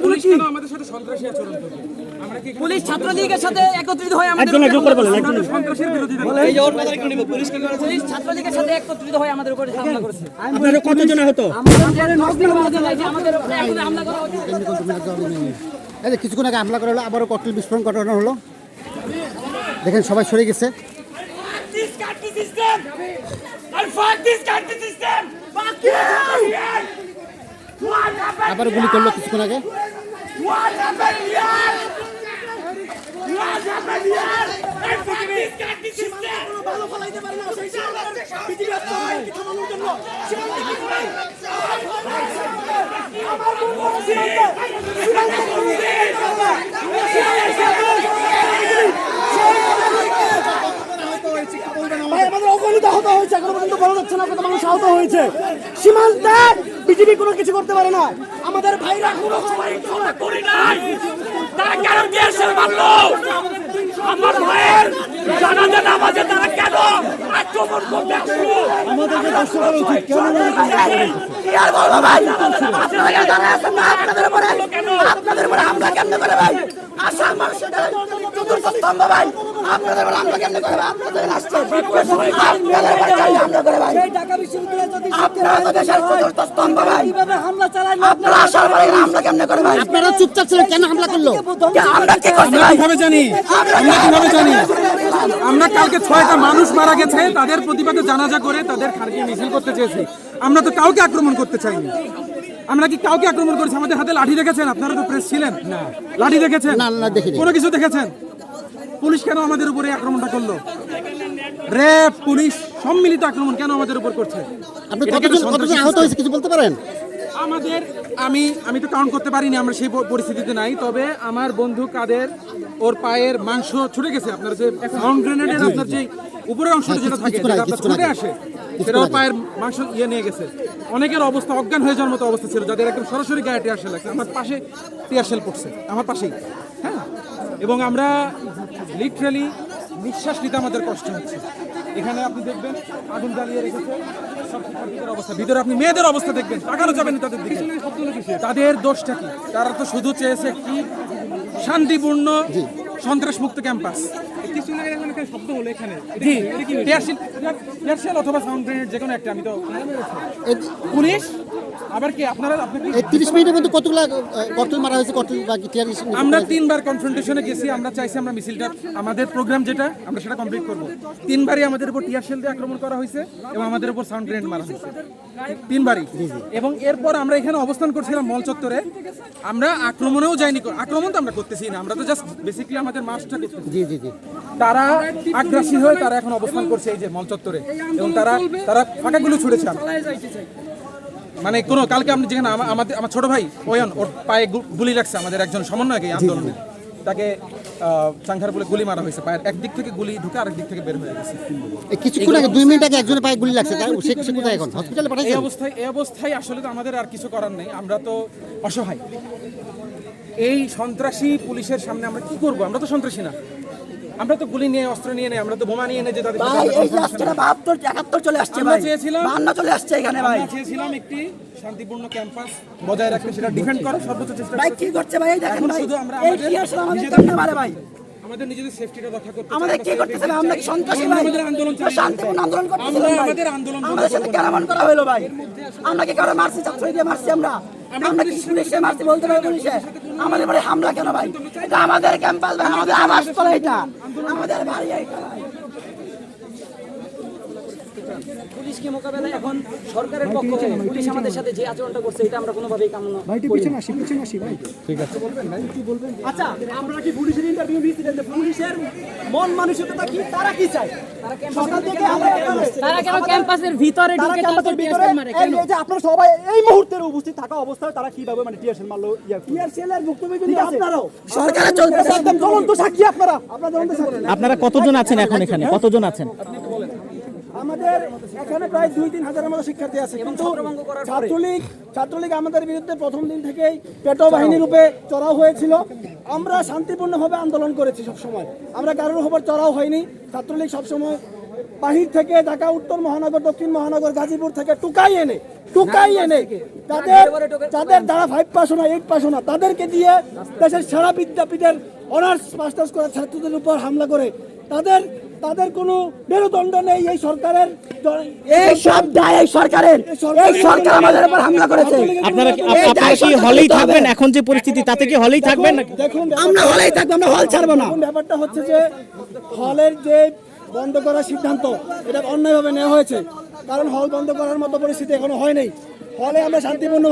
আচরণগুলো কি আমাদের সাথে সন্ত্রাসী আচরণ করবে? পুলিশ ছাত্রলীগের সাথে একত্রিত হয়ে আমাদের একজন একজন করে বলেন একজন সন্ত্রাসীর বিরোধিতা পুলিশ ছাত্রলীগের সাথে একত্রিত হয়ে আমাদের উপরে হামলা করেছে। আপনারা কতজন আহত? আমাদের নগ্ন হওয়া যায় যে আমাদের উপরে এখন হামলা করা হচ্ছে। এই যে কিছুক্ষণ আগে হামলা করা হলো আবারও ককটেল বিস্ফোরণ ঘটানো হলো। দেখেন সবাই সরে গেছে। Fuck this country system! Fuck you! আবারও গুলি করল কিছুক্ষণ আগে। আমাদের অগণিত আহত হয়েছে, এখনও পর্যন্ত বলা যাচ্ছে না কত মানুষ আহত হয়েছে। সীমান্তে বিজেপি কোনো কিছু করতে পারে না। আমাদের ভাইরা কোনো করি নাই। তারা কেন মারলো আমার ভাইয়ের জানাজা নামাজে তারা কেন আক্রমণ করতে আসলো? আমাদেরকে দর্শক করা উচিত। কেন কি আর বলব ভাই? আপনারা এখানে দাঁড়ায় আছেন না আপনাদের উপরে হামলা কেমনে করে ভাই? আসাম মানুষের চতুর্থ স্তম্ভ ভাই। আপনাদের উপরে হামলা কেমনে করে আপনাদের আপনাদের উপরে কেন হামলা করে ভাই। ঢাকা বিশ্ববিদ্যালয়ে যদি আপনারা তো দেশের চতুর্থ স্তম্ভ ভাই। হামলা চালায় আপনারা আসার পরে হামলা কেমনে করে ভাই? আপনারা চুপচাপ ছিলেন কেন হামলা করল? আমরা কি করছি ভাই? কীভাবে জানি? আমরা কীভাবে জানি? আমরা কালকে ছয়টা মানুষ মারা গেছে তাদের প্রতিবাদে জানাজা করে তাদের খারকে মিছিল করতে চেয়েছি। আমরা তো কাউকে আক্রমণ করতে চাইনি। আমরা কি কাউকে আক্রমণ করেছি? আমাদের হাতে লাঠি দেখেছেন? আপনারা তো প্রেস ছিলেন। না। লাঠি দেখেছেন? না, না, দেখিনি। কোনো কিছু দেখেছেন? পুলিশ কেন আমাদের উপরে আক্রমণটা করল? র্যাব পুলিশ সম্মিলিত আক্রমণ কেন আমাদের উপর করছে? আপনি কতজন কতজন আহত হয়েছে। কিছু বলতে পারেন? আমাদের আমি আমি তো কাউন্ট করতে পারিনি আমরা সেই পরিস্থিতিতে নাই তবে আমার বন্ধু কাদের ওর পায়ের মাংস ছুটে গেছে। আপনার যে সাউন্ড গ্রেনেডের আপনার যে উপরের অংশটা হ্যাঁ, যেটা থাকে যেটা আপনার ছুটে আসে সেটা ওর পায়ের মাংস ইয়ে নিয়ে গেছে। অনেকের অবস্থা অজ্ঞান হয়ে যাওয়ার মতো অবস্থা ছিল যাদের একদম সরাসরি গায়ে টিয়ার শেল লাগছে। আমার পাশে টিয়ার শেল পড়ছে আমার পাশেই হ্যাঁ? এবং আমরা লিটারালি নিঃশ্বাস নিতে আমাদের কষ্ট হচ্ছে। এখানে আপনি দেখবেন আগুন জ্বালিয়ে রেখেছে অবস্থা। ভিতরে আপনি মেয়েদের অবস্থা দেখবেন তাকানো যাবে না তাদের দিকে। তাদের দোষটা কি? তারা তো শুধু চেয়েছে কি শান্তিপূর্ণ সন্ত্রাস মুক্ত ক্যাম্পাস। কিছু এখানে শব্দ হলো এখানে। জি। টিয়ারশেল টিয়ারশেল অথবা সাউন্ড গ্রেনেড যে কোনো একটা আমি তো পুলিশ? আবার কি আপনারা তিরিশ মিনিটের মধ্যে কতগুলা ককটেল মারা হয়েছে ককটেল বাকি আমরা তিনবার কনফ্রন্টেশনে গেছি আমরা চাইছি আমরা মিছিলটা আমাদের প্রোগ্রাম যেটা আমরা সেটা কমপ্লিট করব। তিনবারই আমাদের উপর টিয়ার শেল দিয়ে আক্রমণ করা হয়েছে এবং আমাদের উপর সাউন্ড গ্রেনেড মারা হয়েছে। তিনবারই। এবং এরপর আমরা এখানে অবস্থান করছিলাম মল চত্বরে। আমরা আক্রমণেও যাইনি আক্রমণ তো আমরা করতেছি না আমরা তো জাস্ট বেসিক্যালি আমাদের মাসটা করতেছি। জি জি জি। তারা আগ্রাসী হয়ে তারা এখন অবস্থান করছে এই যে মল চত্বরে। এবং তারা তারা ফাঁকাগুলো ছুড়েছে। মানে কোনো কালকে আপনি যেখানে আমাদের আমার ছোট ভাই ওয়ান ওর পায়ে গুলি লাগছে আমাদের একজন সমন্বয়ক এই আন্দোলনে। তাকে চাংখার বলে গুলি মারা হয়েছে। পায়ের একদিক থেকে গুলি ঢুকে আরেক দিক থেকে বের হয়ে গেছে। কিছুক্ষণ আগে দুই মিনিট আগে একজনের পায়ে গুলি লাগছে তাই? সে সে কোথায় এখন। হসপিটালে এই অবস্থায় এই অবস্থায় আসলে তো আমাদের আর কিছু করার নেই। আমরা তো অসহায়। এই সন্ত্রাসী পুলিশের সামনে আমরা কি করব? আমরা তো সন্ত্রাসী না। আমরা তো গুলি নিয়ে অস্ত্র নিয়ে নেই আমরা তো বোমা নিয়ে নেই যে তাদের ভাই এই আজকে বাহাত্তর একাত্তর চলে আসছে আমরা ভাই। চেয়েছিলাম- বাহান্ন চলে আসছে এখানে ভাই। চেয়েছিলাম একটি শান্তিপূর্ণ ক্যাম্পাস বজায় রাখতে সেটা ডিফেন্ড করার সর্বোচ্চ চেষ্টা ভাই কি করছে ভাই? এই দেখেন ভাই শুধু আমরা এই আমাদের টিয়ার আমাদের নিজেদের- কেমনে মারে ভাই? আমাদের নিজেদের সেফটিটা রক্ষা করতে আমাদের কি করতেছে আমরা। কি সন্ত্রাসী ভাই। আমাদের আন্দোলন যেতে শান্তিপূর্ণ আন্দোলন করতেছিলাম আমরা ভাই। আমাদের আন্দোলন আমাদের সাথে করব করা হলো ভাই। আমরা কি কারও মারছি? ছাত্র দিয়ে মারছি আমরা। আমরা কি পুলিশে মারতে বলতে পারি পুলিশে? আমাদের বাড়ি হামলা কেন ভাই? এটা আমাদের ক্যাম্পাস ভাই আমাদের আবাস স্থল এটা। আমাদের বাড়ি এটা পুলিশকে মোকাবেলায় এখন সরকারের পক্ষ থেকে? পুলিশ আমাদের সাথে যে আচরণটা করছে এটা আমরা কোনোভাবেই কামনা করি না। আচ্ছা আমরা কি পুলিশের ইন্টারভিউ নিয়েছিলেন যে পুলিশের মন মানসিকতা কি? তারা কি চায়? আমরা এখানে এসেছি। তারা কেন ক্যাম্পাসের ভিতরে ঢুকে ক্যাম্পাসের ভিতরে এই যে আপনারা সবাই এই মুহূর্তে উপস্থিত থাকা অবস্থায় তারা কীভাবে মানে টিয়ারশেল মারলো টিয়ারশেলের ভুক্তভোগী কিন্তু আপনারাও। সরকারের চলতেছে সাক্ষী আপনারা। আপনারা জ্বলন্ত সাক্ষী। আপনারা কতজন আছেন এখন এখানে? কতজন আছেন? আমাদের এখানে প্রায় দুই তিন হাজারের মতো শিক্ষার্থী আছে। কিন্তু ছাত্রলীগ ছাত্রলীগ আমাদের বিরুদ্ধে প্রথম দিন থেকেই পেটো বাহিনী রূপে চড়াও হয়েছিল। আমরা শান্তিপূর্ণভাবে আন্দোলন করেছি সবসময়। আমরা কারোর উপর চড়াও হয়নি। ছাত্রলীগ সবসময় বাহির থেকে ঢাকা উত্তর মহানগর দক্ষিণ মহানগর গাজীপুর থেকে টুকাই এনে টুকাই এনে তাদের যাদের যারা ফাইভ পাস না এইট পাস না তাদেরকে দিয়ে দেশের সেরা বিদ্যাপীঠের অনার্স মাস্টার্স করা ছাত্রদের উপর হামলা করে তাদের তাদের কোনো মেরুদণ্ড নেই এই সরকারের। এই সব দায় এই সরকারের। এই সরকার আমাদের উপর হামলা করেছে। আপনারা কি- আপনারা কি হলেই থাকবেন এখন যে পরিস্থিতি তাতে কি হলেই থাকবেন? নাকি দেখুন আমরা হলেই থাকব আমরা হল ছাড়বো না। এখন ব্যাপারটা হচ্ছে যে হলের যে বন্ধ করার সিদ্ধান্ত এটা অন্যায়ভাবে নেওয়া হয়েছে। কারণ হল বন্ধ করার মতো পরিস্থিতি এখনও হয়নি হলে আমরা শান্তিপূর্ণ